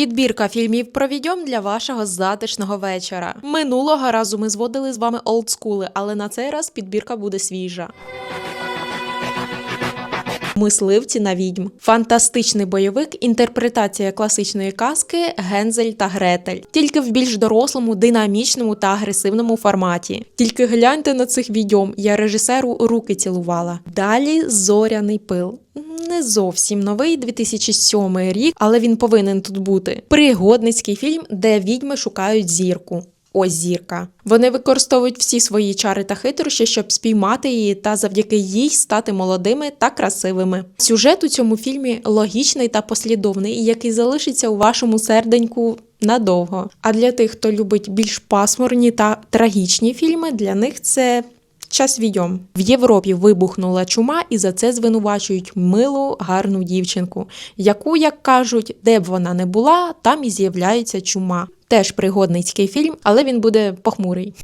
Підбірка фільмів про відьом для вашого затишного вечора. Минулого разу ми зводили з вами олдскули, але на цей раз підбірка буде свіжа. Мисливці на відьм. Фантастичний бойовик, інтерпретація класичної казки Гензель та Гретель. Тільки в більш дорослому, динамічному та агресивному форматі. Тільки гляньте на цих відьом, я режисеру руки цілувала. Далі зоряний пил. Не зовсім новий 2007 рік, але він повинен тут бути. Пригодницький фільм, де відьми шукають зірку. Ось зірка. Вони використовують всі свої чари та хитрощі, щоб спіймати її та завдяки їй стати молодими та красивими. Сюжет у цьому фільмі логічний та послідовний, який залишиться у вашому серденьку надовго. А для тих, хто любить більш пасмурні та трагічні фільми, для них це. Час війом. В Європі вибухнула чума, і за це звинувачують милу, гарну дівчинку, яку, як кажуть, де б вона не була, там і з'являється чума. Теж пригодницький фільм, але він буде похмурий.